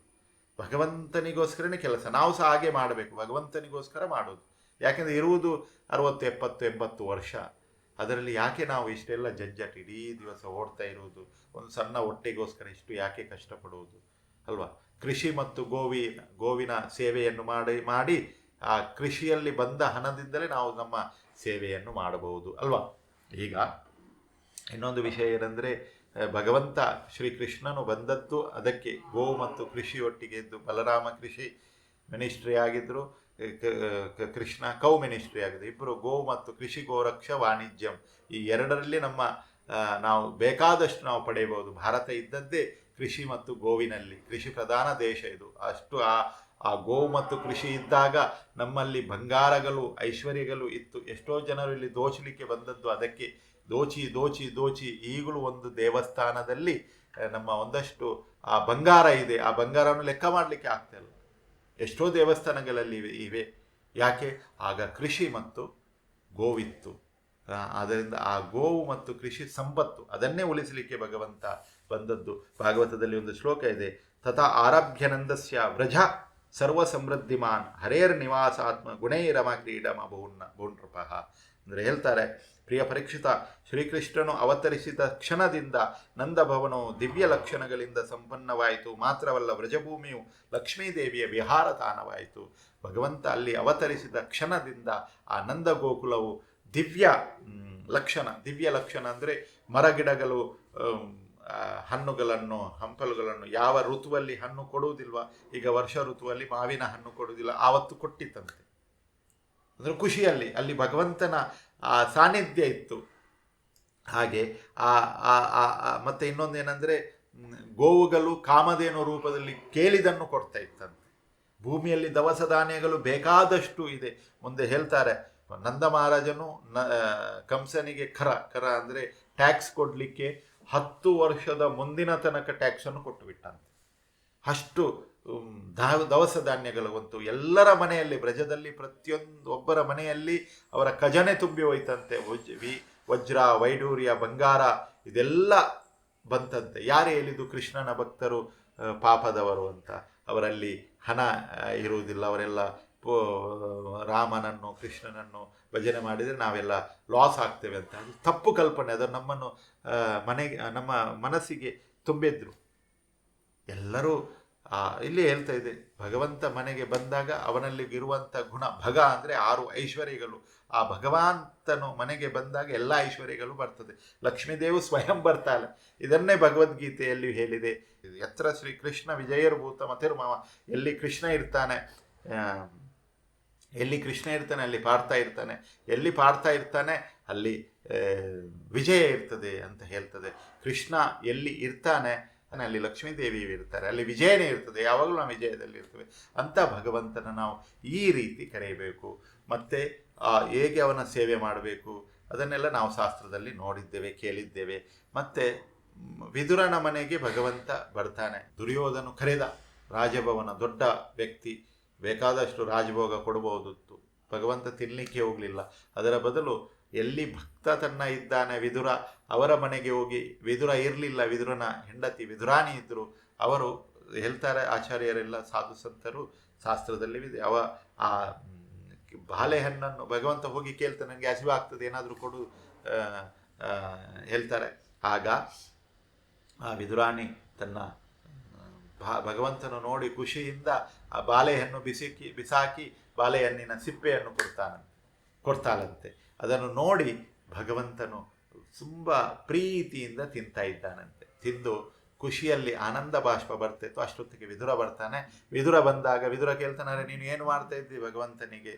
ಭಗವಂತನಿಗೋಸ್ಕರನೇ ಕೆಲಸ. ನಾವು ಸಹ ಹಾಗೆ ಮಾಡಬೇಕು. ಭಗವಂತನಿಗೋಸ್ಕರ ಮಾಡೋದು ಯಾಕೆಂದರೆ ಇರುವುದು ಅರವತ್ತು, ಎಪ್ಪತ್ತು, ಎಂಬತ್ತು ವರ್ಷ. ಅದರಲ್ಲಿ ಯಾಕೆ ನಾವು ಇಷ್ಟೆಲ್ಲ ಜಂಜಟ್ ಇಡೀ ದಿವಸ ಓಡ್ತಾ ಇರುವುದು, ಒಂದು ಸಣ್ಣ ಹೊಟ್ಟೆಗೋಸ್ಕರ ಇಷ್ಟು ಯಾಕೆ ಕಷ್ಟಪಡುವುದು, ಅಲ್ವಾ? ಕೃಷಿ ಮತ್ತು ಗೋವಿ, ಗೋವಿನ ಸೇವೆಯನ್ನು ಮಾಡಿ ಮಾಡಿ, ಆ ಕೃಷಿಯಲ್ಲಿ ಬಂದ ಹಣದಿಂದಲೇ ನಾವು ನಮ್ಮ ಸೇವೆಯನ್ನು ಮಾಡಬಹುದು, ಅಲ್ವಾ? ಈಗ ಇನ್ನೊಂದು ವಿಷಯ ಏನಂದರೆ ಭಗವಂತ ಶ್ರೀಕೃಷ್ಣನು ಬಂದದ್ದು ಅದಕ್ಕೆ ಗೋ ಮತ್ತು ಕೃಷಿ ಒಟ್ಟಿಗೆ ಇದ್ದು, ಬಲರಾಮ ಕೃಷಿ ಮಿನಿಸ್ಟ್ರಿ ಆಗಿದ್ದರು ಕೃಷ್ಣ ಕೌ ಮಿನಿಸ್ಟ್ರಿ ಆಗಿದೆ. ಇಬ್ಬರು ಗೋ ಮತ್ತು ಕೃಷಿ ಗೋರಕ್ಷ ವಾಣಿಜ್ಯಂ. ಈ ಎರಡರಲ್ಲಿ ನಮ್ಮ ನಾವು ಬೇಕಾದಷ್ಟು ನಾವು ಪಡೆಯಬಹುದು. ಭಾರತ ಇದ್ದದ್ದೇ ಕೃಷಿ ಮತ್ತು ಗೋವಿನಲ್ಲಿ. ಕೃಷಿ ಪ್ರಧಾನ ದೇಶ ಇದು. ಅಷ್ಟು ಆ ಆ ಗೋ ಮತ್ತು ಕೃಷಿ ಇದ್ದಾಗ ನಮ್ಮಲ್ಲಿ ಬಂಗಾರಗಳು, ಐಶ್ವರ್ಯಗಳು ಇತ್ತು. ಎಷ್ಟೋ ಜನರು ಇಲ್ಲಿ ದೋಚಲಿಕ್ಕೆ ಬಂದದ್ದು. ಅದಕ್ಕೆ ದೋಚಿ ದೋಚಿ ದೋಚಿ ಈಗಲೂ ಒಂದು ದೇವಸ್ಥಾನದಲ್ಲಿ, ನಮ್ಮ ಒಂದಷ್ಟು ಆ ಬಂಗಾರ ಇದೆ. ಆ ಬಂಗಾರವನ್ನು ಲೆಕ್ಕ ಮಾಡಲಿಕ್ಕೆ ಆಗ್ತಾ ಇಲ್ಲ. ಎಷ್ಟೋ ದೇವಸ್ಥಾನಗಳಲ್ಲಿ ಇವೆ ಯಾಕೆ? ಆಗ ಕೃಷಿ ಮತ್ತು ಗೋವಿತ್ತು. ಆದ್ದರಿಂದ ಆ ಗೋವು ಮತ್ತು ಕೃಷಿ ಸಂಪತ್ತು, ಅದನ್ನೇ ಉಳಿಸಲಿಕ್ಕೆ ಭಗವಂತ ಬಂದದ್ದು. ಭಾಗವತದಲ್ಲಿ ಒಂದು ಶ್ಲೋಕ ಇದೆ, ತಥಾ ಆರಭ್ಯನಂದಸ್ಯ ವ್ರಜ ಸರ್ವ ಸಮೃದ್ಧಿಮಾನ್ ಹರೇರ್ ನಿವಾಸಾತ್ಮ ಗುಣೈರಮ ಕ್ರೀಡಮ ಬಹುನ್ನ ಬಹುನೃಪಃ ಅಂದರೆ ಹೇಳ್ತಾರೆ, ಪ್ರಿಯ ಪರೀಕ್ಷಿತ, ಶ್ರೀಕೃಷ್ಣನು ಅವತರಿಸಿದ ಕ್ಷಣದಿಂದ ನಂದಭವನವು ದಿವ್ಯ ಲಕ್ಷಣಗಳಿಂದ ಸಂಪನ್ನವಾಯಿತು. ಮಾತ್ರವಲ್ಲ ವ್ರಜಭೂಮಿಯು ಲಕ್ಷ್ಮೀದೇವಿಯ ವಿಹಾರ ತಾಣವಾಯಿತು. ಭಗವಂತ ಅಲ್ಲಿ ಅವತರಿಸಿದ ಕ್ಷಣದಿಂದ ಆ ನಂದ ಗೋಕುಲವು ದಿವ್ಯ ಲಕ್ಷಣ ದಿವ್ಯ ಲಕ್ಷಣ ಅಂದರೆ ಮರಗಿಡಗಳು ಹಣ್ಣುಗಳನ್ನು, ಹಂಪಲುಗಳನ್ನು ಯಾವ ಋತುವಲ್ಲಿ ಹಣ್ಣು ಕೊಡುವುದಿಲ್ವ? ಈಗ ವರ್ಷ ಋತುವಲ್ಲಿ ಮಾವಿನ ಹಣ್ಣು ಕೊಡುವುದಿಲ್ಲ, ಆವತ್ತು ಕೊಟ್ಟಿತ್ತಂತೆ. ಅಂದರೆ ಖುಷಿಯಲ್ಲಿ ಅಲ್ಲಿ ಭಗವಂತನ ಆ ಸಾನ್ನಿಧ್ಯ ಇತ್ತು. ಹಾಗೆ ಆ ಆ ಮತ್ತೆ ಇನ್ನೊಂದೇನೆಂದರೆ ಗೋವುಗಳು ಕಾಮಧೇನು ರೂಪದಲ್ಲಿ ಕೇಳಿದನ್ನು ಕೊಡ್ತಾ ಇತ್ತಂತೆ. ಭೂಮಿಯಲ್ಲಿ ದವಸ ಧಾನ್ಯಗಳು ಬೇಕಾದಷ್ಟು ಇದೆ. ಮುಂದೆ ಹೇಳ್ತಾರೆ, ನಂದ ಮಹಾರಾಜನು ನ ಕಂಸನಿಗೆ ಖರ ಖರ ಅಂದರೆ ಟ್ಯಾಕ್ಸ್ ಕೊಡಲಿಕ್ಕೆ ಹತ್ತು ವರ್ಷದ ಮುಂದಿನ ತನಕ ಟ್ಯಾಕ್ಸನ್ನು ಕೊಟ್ಟುಬಿಟ್ಟಂತೆ. ಅಷ್ಟು ಧಾನ್ಯಗಳು ದವಸ ಧಾನ್ಯಗಳಿಗಂತೂ ಎಲ್ಲರ ಮನೆಯಲ್ಲಿ, ಬ್ರಜದಲ್ಲಿ ಪ್ರತಿಯೊಂದು ಒಬ್ಬರ ಮನೆಯಲ್ಲಿ ಅವರ ಖಜಾನೆ ತುಂಬಿ ಹೋಯ್ತಂತೆ. ವಿ- ವಜ್ರ, ವೈಡೂರ್ಯ, ಬಂಗಾರ, ಇದೆಲ್ಲ ಬಂತಂತೆ. ಯಾರು ಹೇಳಿದ್ದು ಕೃಷ್ಣನ ಭಕ್ತರು ಪಾಪದವರು ಅಂತ. ಅವರಲ್ಲಿ ಹಣ ಇರುವುದಿಲ್ಲ. ಅವರೆಲ್ಲ ರಾಮನನ್ನು, ಕೃಷ್ಣನನ್ನು ಭಜನೆ ಮಾಡಿದರೆ ನಾವೆಲ್ಲ ಲಾಸ್ ಆಗ್ತೇವೆ ಅಂತ. ಅದು ತಪ್ಪು ಕಲ್ಪನೆ. ಅದು ನಮ್ಮನ್ನು ಮನೆಗೆ, ನಮ್ಮ ಮನಸ್ಸಿಗೆ ತುಂಬಿದ್ರು. ಎಲ್ಲರೂ ಆ, ಇಲ್ಲಿ ಹೇಳ್ತಾ ಇದೆ ಭಗವಂತ ಮನೆಗೆ ಬಂದಾಗ ಅವನಲ್ಲಿ ಇರುವಂಥ ಗುಣ ಭಗ ಅಂದರೆ ಆರು ಐಶ್ವರ್ಯಗಳು. ಆ ಭಗವಂತನು ಮನೆಗೆ ಬಂದಾಗ ಎಲ್ಲ ಐಶ್ವರ್ಯಗಳು ಬರ್ತದೆ. ಲಕ್ಷ್ಮೀದೇವು ಸ್ವಯಂ ಬರ್ತಾಳೆ. ಇದನ್ನೇ ಭಗವದ್ಗೀತೆಯಲ್ಲಿ ಹೇಳಿದೆ. ಎತ್ತರ ಶ್ರೀ ಕೃಷ್ಣ ವಿಜಯರ್ಭೂತ ಮತಿರ್ಮವ ಎಲ್ಲಿ ಕೃಷ್ಣ ಇರ್ತಾನೆ ಎಲ್ಲಿ ಕೃಷ್ಣ ಇರ್ತಾನೆ ಅಲ್ಲಿ ಪಾಡ್ತಾ ಇರ್ತಾನೆ ಎಲ್ಲಿ ಪಾಡ್ತಾ ಇರ್ತಾನೆ ಅಲ್ಲಿ ವಿಜಯ ಇರ್ತದೆ ಅಂತ ಹೇಳ್ತದೆ. ಕೃಷ್ಣ ಎಲ್ಲಿ ಇರ್ತಾನೆ ಅಲ್ಲಿ ಲಕ್ಷ್ಮೀದೇವಿ ಇರ್ತಾರೆ, ಅಲ್ಲಿ ವಿಜಯನೇ ಇರ್ತದೆ, ಯಾವಾಗಲೂ ನಾವು ವಿಜಯದಲ್ಲಿ ಇರ್ತೇವೆ. ಅಂತ ಭಗವಂತನ ನಾವು ಈ ರೀತಿ ಕರೆಯಬೇಕು. ಮತ್ತು ಹೇಗೆ ಅವನ ಸೇವೆ ಮಾಡಬೇಕು, ಅದನ್ನೆಲ್ಲ ನಾವು ಶಾಸ್ತ್ರದಲ್ಲಿ ನೋಡಿದ್ದೇವೆ, ಕೇಳಿದ್ದೇವೆ. ಮತ್ತು, ವಿದುರನ ಮನೆಗೆ ಭಗವಂತ ಬರ್ತಾನೆ. ದುರ್ಯೋಧನು ಕರೆದ ರಾಜಭವನ, ದೊಡ್ಡ ವ್ಯಕ್ತಿ, ಬೇಕಾದಷ್ಟು ರಾಜಭೋಗ ಕೊಡಬಹುದಿತ್ತು ಭಗವಂತ ತಿನ್ನಲಿಕ್ಕೆ ಹೋಗಲಿಲ್ಲ. ಅದರ ಬದಲು ಎಲ್ಲಿ ಭಕ್ತ ತನ್ನ ಇದ್ದಾನೆ ವಿದುರ, ಅವರ ಮನೆಗೆ ಹೋಗಿ ವಿದುರ ಇರಲಿಲ್ಲ, ವಿದುರನ ಹೆಂಡತಿ ವಿದುರಾಣಿ ಇದ್ದರು ಅವರು ಹೇಳ್ತಾರೆ ಆಚಾರ್ಯರೆಲ್ಲ ಸಾಧು ಸಂತರು ಶಾಸ್ತ್ರದಲ್ಲಿ ಅವ ಆ ಬಾಳೆಹಣ್ಣನ್ನು ಭಗವಂತ ಹೋಗಿ ಕೇಳ್ತಾನೆ ನನಗೆ ಹಸಿವು ಆಗ್ತದೆ, ಏನಾದರೂ ಕೊಡು ಹೇಳ್ತಾರೆ. ಆಗ ಆ ವಿದುರಾಣಿ ತನ್ನ ಭಗವಂತನ ಭಗವಂತನು ನೋಡಿ ಖುಷಿಯಿಂದ ಆ ಬಾಳೆಹಣ್ಣು ಬಿಸಿಕಿ, ಬಿಸಾಕಿ ಬಾಳೆಹಣ್ಣಿನ ಸಿಪ್ಪೆಯನ್ನು ಕೊಡ್ತಾನಂತೆ, ಕೊಡ್ತಾಳಂತೆ. ಅದನ್ನು ನೋಡಿ ಭಗವಂತನು ತುಂಬ ಪ್ರೀತಿಯಿಂದ ತಿಂತಾ ಇದ್ದಾನಂತೆ. ತಿಂದು ಖುಷಿಯಲ್ಲಿ ಆನಂದ ಬಾಷ್ಪ ಬರ್ತಿತ್ತು. ಅಷ್ಟೊತ್ತಿಗೆ ವಿದುರ ಬರ್ತಾನೆ. ವಿದುರ ಬಂದಾಗ ವಿದುರ ಕೇಳ್ತಾನೆ ನೀನು ಏನು ಮಾಡ್ತಾ ಇದ್ದಿ ಭಗವಂತನಿಗೆ?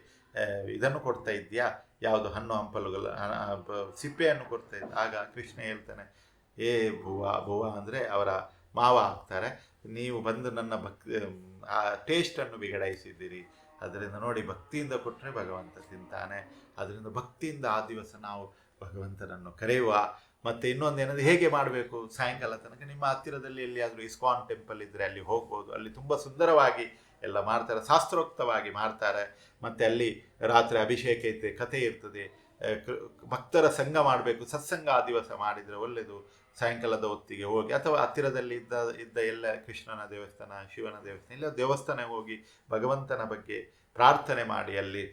ಇದನ್ನು ಕೊಡ್ತಾ ಇದ್ದೀಯಾ? ಯಾವುದು ಹಣ್ಣು ಹಂಪಲುಗಳ ಸಿಪ್ಪೆಯನ್ನು ಕೊಡ್ತಾ ಇದ್ದ? ಆಗ ಕೃಷ್ಣ ಹೇಳ್ತಾನೆ, ಏ, ಭುವ ಭುವ ಅಂದರೆ ಅವರ ಮಾವ ಆಗ್ತಾರೆ. ನೀವು ಬಂದು ನನ್ನ ಭಕ್ತಿ ಆ ಟೇಸ್ಟನ್ನು ಬಿಗಡಾಯಿಸಿದ್ದೀರಿ ಅದರಿಂದ ನೋಡಿ ಭಕ್ತಿಯಿಂದ ಕೊಟ್ಟರೆ ಭಗವಂತ ತಿಂತಾನೆ. ಅದರಿಂದ ಭಕ್ತಿಯಿಂದ ಆ ದಿವಸ ನಾವು ಭಗವಂತನನ್ನು ಕರೆಯುವ ಮತ್ತು ಇನ್ನೊಂದೇನಂದ್ರೆ ಹೇಗೆ ಮಾಡಬೇಕು? ಸಾಯಂಕಾಲ ತನಕ ನಿಮ್ಮ ಹತ್ತಿರದಲ್ಲಿ ಎಲ್ಲಿಯಾದರೂ ಇಸ್ಕಾನ್ ಟೆಂಪಲ್ ಇದ್ದರೆ ಅಲ್ಲಿ ಹೋಗ್ಬೋದು. ಅಲ್ಲಿ ತುಂಬ ಸುಂದರವಾಗಿ ಎಲ್ಲ ಮಾಡ್ತಾರೆ, ಶಾಸ್ತ್ರೋಕ್ತವಾಗಿ ಮಾಡ್ತಾರೆ. ಮತ್ತು ಅಲ್ಲಿ ರಾತ್ರಿ ಅಭಿಷೇಕ ಇರ್ತದೆ ಕಥೆ ಇರ್ತದೆ. ಭಕ್ತರ ಸಂಘ ಮಾಡಬೇಕು. ಸತ್ಸಂಗ ಆ ದಿವಸ ಮಾಡಿದರೆ ಒಳ್ಳೆಯದು. ಸಾಯಂಕಾಲದ ಹೊತ್ತಿಗೆ ಹೋಗಿ ಅಥವಾ ಹತ್ತಿರದಲ್ಲಿ ಇದ್ದ ಇದ್ದ ಎಲ್ಲ ಕೃಷ್ಣನ ದೇವಸ್ಥಾನ, ಶಿವನ ದೇವಸ್ಥಾನ, ಇಲ್ಲ ದೇವಸ್ಥಾನ ಹೋಗಿ ಭಗವಂತನ ಬಗ್ಗೆ ಪ್ರಾರ್ಥನೆ ಮಾಡಿ ಅಲ್ಲಿ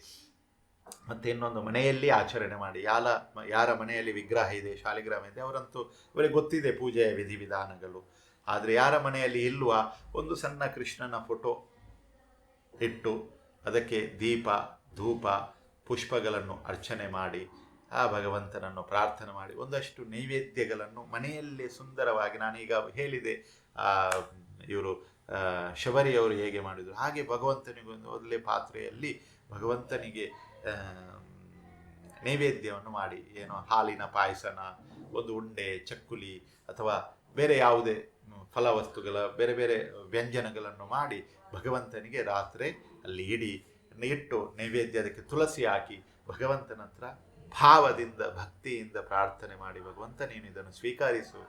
ಮತ್ತು ಇನ್ನೊಂದು ಮನೆಯಲ್ಲಿ ಆಚರಣೆ ಮಾಡಿ. ಯಾಲ, ಯಾರ ಮನೆಯಲ್ಲಿ ವಿಗ್ರಹ ಇದೆ, ಶಾಲಿಗ್ರಾಮ ಇದೆ, ಅವರಂತೂ ಅವರಿಗೆ ಗೊತ್ತಿದೆ ಪೂಜೆಯ ವಿಧಿವಿಧಾನಗಳು ಆದರೆ ಯಾರ ಮನೆಯಲ್ಲಿ ಇಲ್ವ? ಒಂದು ಸಣ್ಣ ಕೃಷ್ಣನ ಫೋಟೋ ಇಟ್ಟು ಅದಕ್ಕೆ ದೀಪ, ಧೂಪ, ಪುಷ್ಪಗಳನ್ನು ಅರ್ಚನೆ ಮಾಡಿ, ಆ ಭಗವಂತನನ್ನು ಪ್ರಾರ್ಥನೆ ಮಾಡಿ, ಒಂದಷ್ಟು ನೈವೇದ್ಯಗಳನ್ನು ಮನೆಯಲ್ಲೇ ಸುಂದರವಾಗಿ ನಾನೀಗ ಹೇಳಿದೆ ಇವರು ಶಬರಿಯವರು ಹೇಗೆ ಮಾಡಿದರು. ಹಾಗೆ ಭಗವಂತನಿಗೊಂದು ಒಳ್ಳೆ ಪಾತ್ರೆಯಲ್ಲಿ ಭಗವಂತನಿಗೆ ನೈವೇದ್ಯವನ್ನು ಮಾಡಿ, ಏನು ಹಾಲಿನ ಪಾಯಸನ, ಒಂದು ಉಂಡೆ, ಚಕ್ಕುಲಿ ಅಥವಾ ಬೇರೆ ಯಾವುದೇ ಫಲವಸ್ತುಗಳ, ಬೇರೆ ಬೇರೆ ವ್ಯಂಜನಗಳನ್ನು ಮಾಡಿ ಭಗವಂತನಿಗೆ ರಾತ್ರಿ ಅಲ್ಲಿ ಇಡಿ, ಇಟ್ಟು ನೈವೇದ್ಯ ಅದಕ್ಕೆ ತುಳಸಿ ಹಾಕಿ ಭಗವಂತನ ಹತ್ರ ಭಾವದಿಂದ, ಭಕ್ತಿಯಿಂದ ಪ್ರಾರ್ಥನೆ ಮಾಡಿ, ಭಗವಂತ ನೀನು ಇದನ್ನು ಸ್ವೀಕರಿಸು,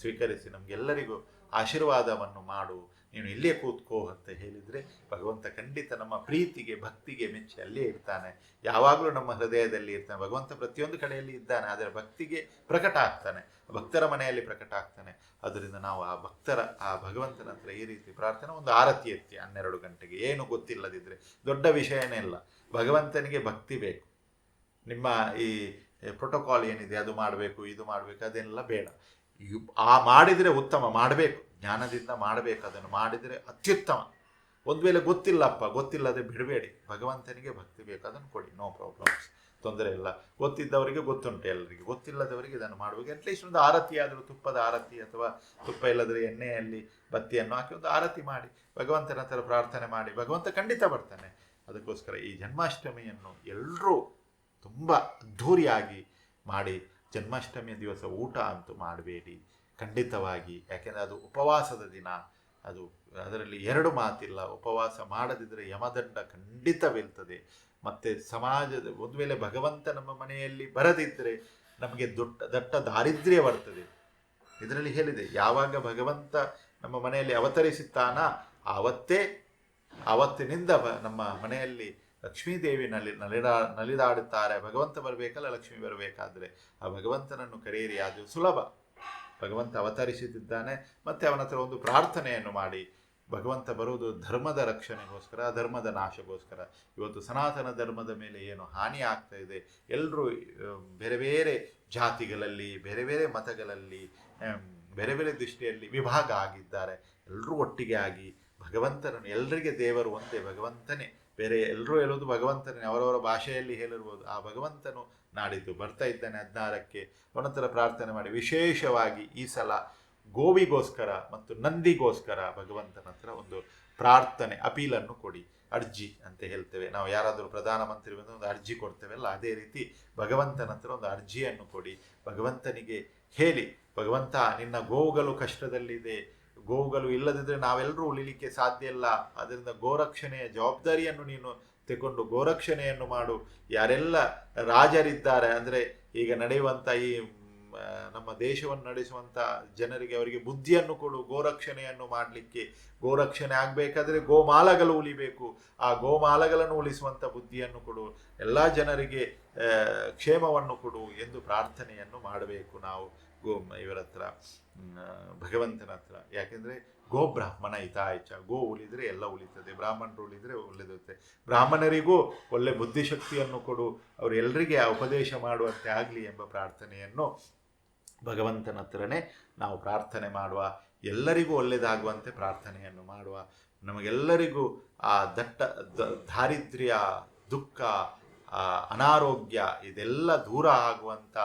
ಸ್ವೀಕರಿಸಿ ನಮಗೆಲ್ಲರಿಗೂ ಆಶೀರ್ವಾದವನ್ನು ಮಾಡು. ನೀನು ಇಲ್ಲೇ ಕೂತ್ಕೋ ಅಂತ ಹೇಳಿದರೆ ಭಗವಂತ ಖಂಡಿತ ನಮ್ಮ ಪ್ರೀತಿಗೆ, ಭಕ್ತಿಗೆ ಮೆಚ್ಚಿ ಅಲ್ಲೇ ಇರ್ತಾನೆ. ಯಾವಾಗಲೂ ನಮ್ಮ ಹೃದಯದಲ್ಲಿ ಇರ್ತಾನೆ. ಭಗವಂತ ಪ್ರತಿಯೊಂದು ಕಡೆಯಲ್ಲಿ ಇದ್ದಾನೆ, ಆದರೆ ಭಕ್ತಿಗೆ ಪ್ರಕಟ ಆಗ್ತಾನೆ. ಭಕ್ತರ ಮನೆಯಲ್ಲಿ ಪ್ರಕಟ ಆಗ್ತಾನೆ. ಅದರಿಂದ ನಾವು ಆ ಭಕ್ತರ, ಆ ಭಗವಂತನ ಹತ್ರ ಈ ರೀತಿ ಪ್ರಾರ್ಥನೆ, ಒಂದು ಆರತಿ ಎತ್ತಿ ಹನ್ನೆರಡು ಗಂಟೆಗೆ. ಏನು ಗೊತ್ತಿಲ್ಲದಿದ್ದರೆ ದೊಡ್ಡ ವಿಷಯನೇ ಇಲ್ಲ. ಭಗವಂತನಿಗೆ ಭಕ್ತಿ ಬೇಕು. ನಿಮ್ಮ ಈ ಪ್ರೋಟೋಕಾಲ್ ಏನಿದೆ, ಅದು ಮಾಡಬೇಕು, ಇದು ಮಾಡಬೇಕು, ಅದೆಲ್ಲ ಬೇಡ. ಆ ಮಾಡಿದರೆ ಉತ್ತಮ, ಮಾಡಬೇಕು. ಜ್ಞಾನದಿಂದ ಮಾಡಬೇಕು, ಅದನ್ನು ಮಾಡಿದರೆ ಅತ್ಯುತ್ತಮ. ಒಂದು ವೇಳೆ ಗೊತ್ತಿಲ್ಲಪ್ಪ, ಗೊತ್ತಿಲ್ಲದೆ ಬಿಡಬೇಡಿ. ಭಗವಂತನಿಗೆ ಭಕ್ತಿ ಬೇಕು, ಅದನ್ನು ಕೊಡಿ. ನೋ ಪ್ರಾಬ್ಲಮ್ಸ್ ತೊಂದರೆ ಇಲ್ಲ. ಗೊತ್ತಿದ್ದವರಿಗೆ ಗೊತ್ತುಂಟು ಎಲ್ಲರಿಗೆ ಗೊತ್ತಿಲ್ಲದವರಿಗೆ ಇದನ್ನು ಮಾಡಬೇಕು. ಅಟ್ಲೀಸ್ಟ್ ಒಂದು ಆರತಿ ಆದರೂ, ತುಪ್ಪದ ಆರತಿ ಅಥವಾ ತುಪ್ಪ ಇಲ್ಲದ್ರೆ ಎಣ್ಣೆಯಲ್ಲಿ ಬತ್ತಿಯನ್ನು ಹಾಕಿ ಒಂದು ಆರತಿ ಮಾಡಿ. ಭಗವಂತನ ಹತ್ರ ಪ್ರಾರ್ಥನೆ ಮಾಡಿ. ಭಗವಂತ ಖಂಡಿತ ಬರ್ತಾನೆ. ಅದಕ್ಕೋಸ್ಕರ ಈ ಜನ್ಮಾಷ್ಟಮಿಯನ್ನು ಎಲ್ಲರೂ ತುಂಬ ಅದ್ಧೂರಿಯಾಗಿ ಮಾಡಿ ಜನ್ಮಾಷ್ಟಮಿಯ ದಿವಸ ಊಟ ಅಂತೂ ಮಾಡಬೇಡಿ. ಖಂಡಿತವಾಗಿ. ಯಾಕೆಂದರೆ ಅದು ಉಪವಾಸದ ದಿನ. ಅದು ಅದರಲ್ಲಿ ಎರಡು ಮಾತಿಲ್ಲ. ಉಪವಾಸ ಮಾಡದಿದ್ದರೆ ಯಮದಂಡ ಖಂಡಿತವಿರ್ತದೆ ಮತ್ತು ಸಮಾಜದ ಒಂದು ವೇಳೆ ಭಗವಂತ ನಮ್ಮ ಮನೆಯಲ್ಲಿ ಬರದಿದ್ದರೆ ನಮಗೆ ದೊಡ್ಡ, ದಟ್ಟ ದಾರಿದ್ರ್ಯ ಬರ್ತದೆ. ಇದರಲ್ಲಿ ಹೇಳಿದೆ, ಯಾವಾಗ ಭಗವಂತ ನಮ್ಮ ಮನೆಯಲ್ಲಿ ಅವತರಿಸುತ್ತಾನ ಆವತ್ತೇ ಆವತ್ತಿನಿಂದ ನಮ್ಮ ಮನೆಯಲ್ಲಿ ಲಕ್ಷ್ಮೀದೇವಿ ನಲಿ ನಲಿದಾ ನಲಿದಾಡುತ್ತಾರೆ. ಭಗವಂತ ಬರಬೇಕಲ್ಲ, ಲಕ್ಷ್ಮಿ ಬರಬೇಕಾದ್ರೆ. ಆ ಭಗವಂತನನ್ನು ಕರೆಯಿರಿ ಅದು ಸುಲಭ. ಭಗವಂತ ಅವತರಿಸುತ್ತಿದ್ದಾನೆ ಮತ್ತು ಅವನ ಹತ್ರ ಒಂದು ಪ್ರಾರ್ಥನೆಯನ್ನು ಮಾಡಿ. ಭಗವಂತ ಬರುವುದು ಧರ್ಮದ ರಕ್ಷಣೆಗೋಸ್ಕರ, ಧರ್ಮದ ನಾಶಗೋಸ್ಕರ. ಇವತ್ತು ಸನಾತನ ಧರ್ಮದ ಮೇಲೆ ಏನು ಹಾನಿ ಆಗ್ತಾ ಇದೆ? ಎಲ್ಲರೂ ಬೇರೆ ಬೇರೆ ಜಾತಿಗಳಲ್ಲಿ, ಬೇರೆ ಬೇರೆ ಮತಗಳಲ್ಲಿ ಬೇರೆ ಬೇರೆ ದೃಷ್ಟಿಯಲ್ಲಿ ವಿಭಾಗ ಆಗಿದ್ದಾರೆ. ಎಲ್ಲರೂ ಒಟ್ಟಿಗೆ ಆಗಿ ಭಗವಂತನನ್ನು ಎಲ್ಲರಿಗೆ ದೇವರು ಒಂದೇ, ಭಗವಂತನೇ. ಬೇರೆ ಎಲ್ಲರೂ ಹೇಳೋದು ಭಗವಂತನೇ, ಅವರವರ ಭಾಷೆಯಲ್ಲಿ ಹೇಳಿರ್ಬೋದು ಆ ಭಗವಂತನು ನಾಡಿದ್ದು ಬರ್ತಾ ಇದ್ದಾನೆ ಹದಿನಾರಕ್ಕೆ. ಅವನಂತರ ಪ್ರಾರ್ಥನೆ ಮಾಡಿ. ವಿಶೇಷವಾಗಿ ಈ ಸಲ ಗೋವಿಗೋಸ್ಕರ ಮತ್ತು ನಂದಿಗೋಸ್ಕರ ಭಗವಂತನ ಹತ್ರ ಒಂದು ಪ್ರಾರ್ಥನೆ, ಅಪೀಲನ್ನು ಕೊಡಿ. ಅರ್ಜಿ ಅಂತ ಹೇಳ್ತೇವೆ. ನಾವು ಯಾರಾದರೂ ಪ್ರಧಾನಮಂತ್ರಿ ಬಂದು ಒಂದು ಅರ್ಜಿ ಕೊಡ್ತೇವಲ್ಲ, ಅದೇ ರೀತಿ ಭಗವಂತನ ಹತ್ರ ಒಂದು ಅರ್ಜಿಯನ್ನು ಕೊಡಿ. ಭಗವಂತನಿಗೆ ಹೇಳಿ, ಭಗವಂತ ನಿನ್ನ ಗೋವುಗಳು ಕಷ್ಟದಲ್ಲಿದೆ ಗೋವುಗಳು ಇಲ್ಲದಿದ್ದರೆ ನಾವೆಲ್ಲರೂ ಉಳಿಲಿಕ್ಕೆ ಸಾಧ್ಯ ಇಲ್ಲ. ಅದರಿಂದ ಗೋರಕ್ಷಣೆಯ ಜವಾಬ್ದಾರಿಯನ್ನು ನೀನು ತೆಕೊಂಡು ಗೋರಕ್ಷಣೆಯನ್ನು ಮಾಡು. ಯಾರೆಲ್ಲ ರಾಜರಿದ್ದಾರೆ, ಅಂದರೆ ಈಗ ನಡೆಯುವಂಥ ಈ ನಮ್ಮ ದೇಶವನ್ನು ನಡೆಸುವಂಥ ಜನರಿಗೆ ಅವರಿಗೆ ಬುದ್ಧಿಯನ್ನು ಕೊಡು, ಗೋರಕ್ಷಣೆಯನ್ನು ಮಾಡಲಿಕ್ಕೆ. ಗೋರಕ್ಷಣೆ ಆಗಬೇಕಾದ್ರೆ ಗೋಮಾಲಗಳು ಉಳಿಬೇಕು. ಆ ಗೋಮಾಲಗಳನ್ನು ಉಳಿಸುವಂಥ ಬುದ್ಧಿಯನ್ನು ಕೊಡು. ಎಲ್ಲ ಜನರಿಗೆ ಕ್ಷೇಮವನ್ನು ಕೊಡು ಎಂದು ಪ್ರಾರ್ಥನೆಯನ್ನು ಮಾಡಬೇಕು ನಾವು. ಗೋ ಇವರ ಹತ್ರ ಭಗವಂತನ ಹತ್ರ. ಯಾಕೆಂದರೆ ಗೋ ಬ್ರಾಹ್ಮಣ ಹಿತಾಯಚ ಗೋ ಉಳಿದರೆ ಎಲ್ಲ ಉಳಿತದೆ, ಬ್ರಾಹ್ಮಣರು ಉಳಿದರೆ ಒಳ್ಳೆದಿರುತ್ತೆ. ಬ್ರಾಹ್ಮಣರಿಗೂ ಒಳ್ಳೆ ಬುದ್ಧಿಶಕ್ತಿಯನ್ನು ಕೊಡು ಅವರೆಲ್ಲರಿಗೆ ಉಪದೇಶ ಮಾಡುವಂತೆ ಆಗಲಿ ಎಂಬ ಪ್ರಾರ್ಥನೆಯನ್ನು ಭಗವಂತನ ಹತ್ರನೇ ನಾವು ಪ್ರಾರ್ಥನೆ ಮಾಡುವ, ಎಲ್ಲರಿಗೂ ಒಳ್ಳೆಯದಾಗುವಂತೆ ಪ್ರಾರ್ಥನೆಯನ್ನು ಮಾಡುವ, ನಮಗೆಲ್ಲರಿಗೂ ಆ ದಟ್ಟ ದಾರಿದ್ರ್ಯ, ದುಃಖ ಅನಾರೋಗ್ಯ, ಇದೆಲ್ಲ ದೂರ ಆಗುವಂಥ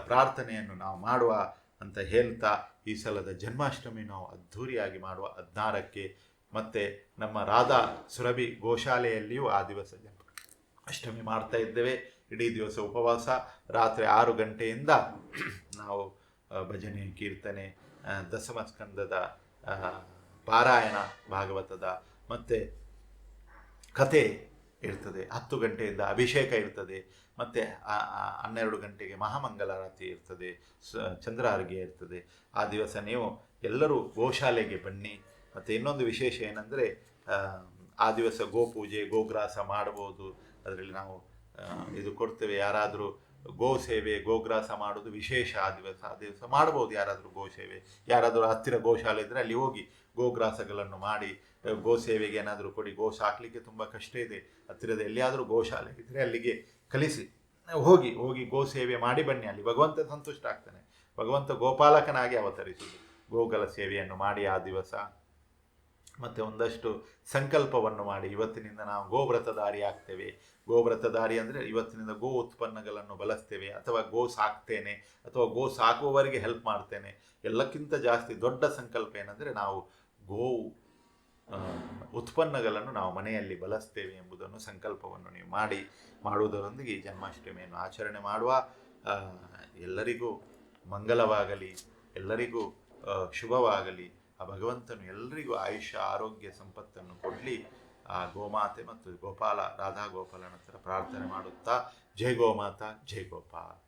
ಪ್ರಾರ್ಥನೆಯನ್ನು ನಾವು ಮಾಡುವ ಅಂತ ಹೇಳ್ತಾ ಈ ಸಲದ ಜನ್ಮಾಷ್ಟಮಿ ನಾವು ಅದ್ಧೂರಿಯಾಗಿ ಮಾಡುವ ಹದಿನಾರಕ್ಕೆ ಮತ್ತು ನಮ್ಮ ರಾಧಾ ಸುರಭಿ ಗೋಶಾಲೆಯಲ್ಲಿಯೂ ಆ ದಿವಸ ಜನ್ಮ. ಅಷ್ಟಮಿ ಮಾಡ್ತಾ ಇದ್ದೇವೆ. ಇಡೀ ದಿವಸ ಉಪವಾಸ. ರಾತ್ರಿ ಆರು ಗಂಟೆಯಿಂದ ನಾವು ಭಜನೆ, ಕೀರ್ತನೆ ದಸಮ ಸ್ಕಂದದ ಪಾರಾಯಣ, ಭಾಗವತದ ಮತ್ತು ಕತೆ ಇರ್ತದೆ. ಹತ್ತು ಗಂಟೆಯಿಂದ ಅಭಿಷೇಕ ಇರ್ತದೆ. ಮತ್ತು ಹನ್ನೆರಡು ಗಂಟೆಗೆ ಮಹಾಮಂಗಲಾರತಿ ಇರ್ತದೆ. ಸ, ಚಂದ್ರಾರ್ಘ್ಯ ಇರ್ತದೆ. ಆ ದಿವಸ ನೀವು ಎಲ್ಲರೂ ಗೋಶಾಲೆಗೆ ಬನ್ನಿ. ಮತ್ತು ಇನ್ನೊಂದು ವಿಶೇಷ ಏನಂದರೆ, ಆ ದಿವಸ ಗೋಪೂಜೆ, ಗೋಗ್ರಾಸ ಮಾಡ್ಬೋದು. ಅದರಲ್ಲಿ ನಾವು ಇದು ಕೊಡ್ತೇವೆ. ಯಾರಾದರೂ ಗೋ ಸೇವೆ, ಗೋಗ್ರಾಸ ಮಾಡೋದು ವಿಶೇಷ ಆ ದಿವಸ. ಆ ದಿವಸ ಮಾಡ್ಬೋದು ಯಾರಾದರೂ ಗೋ ಸೇವೆ. ಯಾರಾದರೂ ಹತ್ತಿರ ಗೋಶಾಲೆ ಇದ್ದರೆ ಅಲ್ಲಿ ಹೋಗಿ ಗೋಗ್ರಾಸಗಳನ್ನು ಮಾಡಿ ಗೋ ಸೇವೆಗೆ ಏನಾದರೂ ಕೊಡಿ ಗೋ ಸಾಕಲಿಕ್ಕೆ ತುಂಬ ಕಷ್ಟ ಇದೆ. ಹತ್ತಿರದ ಎಲ್ಲಿಯಾದರೂ ಗೋಶಾಲೆ ಇದ್ದರೆ ಅಲ್ಲಿಗೆ ಕಲಿಸಿ. ಹೋಗಿ ಹೋಗಿ ಗೋ ಸೇವೆ ಮಾಡಿ ಬನ್ನಿ ಅಲ್ಲಿ. ಭಗವಂತ ಸಂತುಷ್ಟ ಆಗ್ತಾನೆ. ಭಗವಂತ ಗೋಪಾಲಕನಾಗಿ ಅವತರಿಸುವುದು ಗೋಗಳ ಸೇವೆಯನ್ನು ಮಾಡಿ ಆ ದಿವಸ. ಮತ್ತು ಒಂದಷ್ಟು ಸಂಕಲ್ಪವನ್ನು ಮಾಡಿ ಇವತ್ತಿನಿಂದ ನಾವು ಗೋವ್ರತಧಾರಿ ಆಗ್ತೇವೆ. ಗೋವ್ರತಧಾರಿ ಅಂದರೆ ಇವತ್ತಿನಿಂದ ಗೋ ಉತ್ಪನ್ನಗಳನ್ನು ಬಳಸ್ತೇವೆ ಅಥವಾ ಗೋ ಸಾಕ್ತೇನೆ ಅಥವಾ ಗೋ ಸಾಕುವವರಿಗೆ ಹೆಲ್ಪ್ ಮಾಡ್ತೇನೆ. ಎಲ್ಲಕ್ಕಿಂತ ಜಾಸ್ತಿ ದೊಡ್ಡ ಸಂಕಲ್ಪ ಏನಂದರೆ ನಾವು ಆ, ಉತ್ಪನ್ನಗಳನ್ನು ನಾವು ಮನೆಯಲ್ಲಿ ಬಳಸ್ತೇವೆ ಎಂಬುದನ್ನು ಸಂಕಲ್ಪವನ್ನು ನೀವು ಮಾಡಿ ಮಾಡುವುದರೊಂದಿಗೆ ಈ ಜನ್ಮಾಷ್ಟಮಿಯನ್ನು ಆಚರಣೆ ಮಾಡುವ ಎಲ್ಲರಿಗೂ ಮಂಗಲವಾಗಲಿ, ಎಲ್ಲರಿಗೂ ಶುಭವಾಗಲಿ, ಆ ಭಗವಂತನು ಎಲ್ಲರಿಗೂ ಆಯುಷ್ಯ, ಆರೋಗ್ಯ, ಸಂಪತ್ತನ್ನು ಕೊಡಲಿ. ಆ, ಗೋಮಾತೆ ಮತ್ತು ಗೋಪಾಲ ರಾಧಾ ಗೋಪಾಲನ ಹತ್ರ ಪ್ರಾರ್ಥನೆ ಮಾಡುತ್ತಾ, ಜೈ ಗೋಮಾತಾ, ಜೈ ಗೋಪಾಲ್.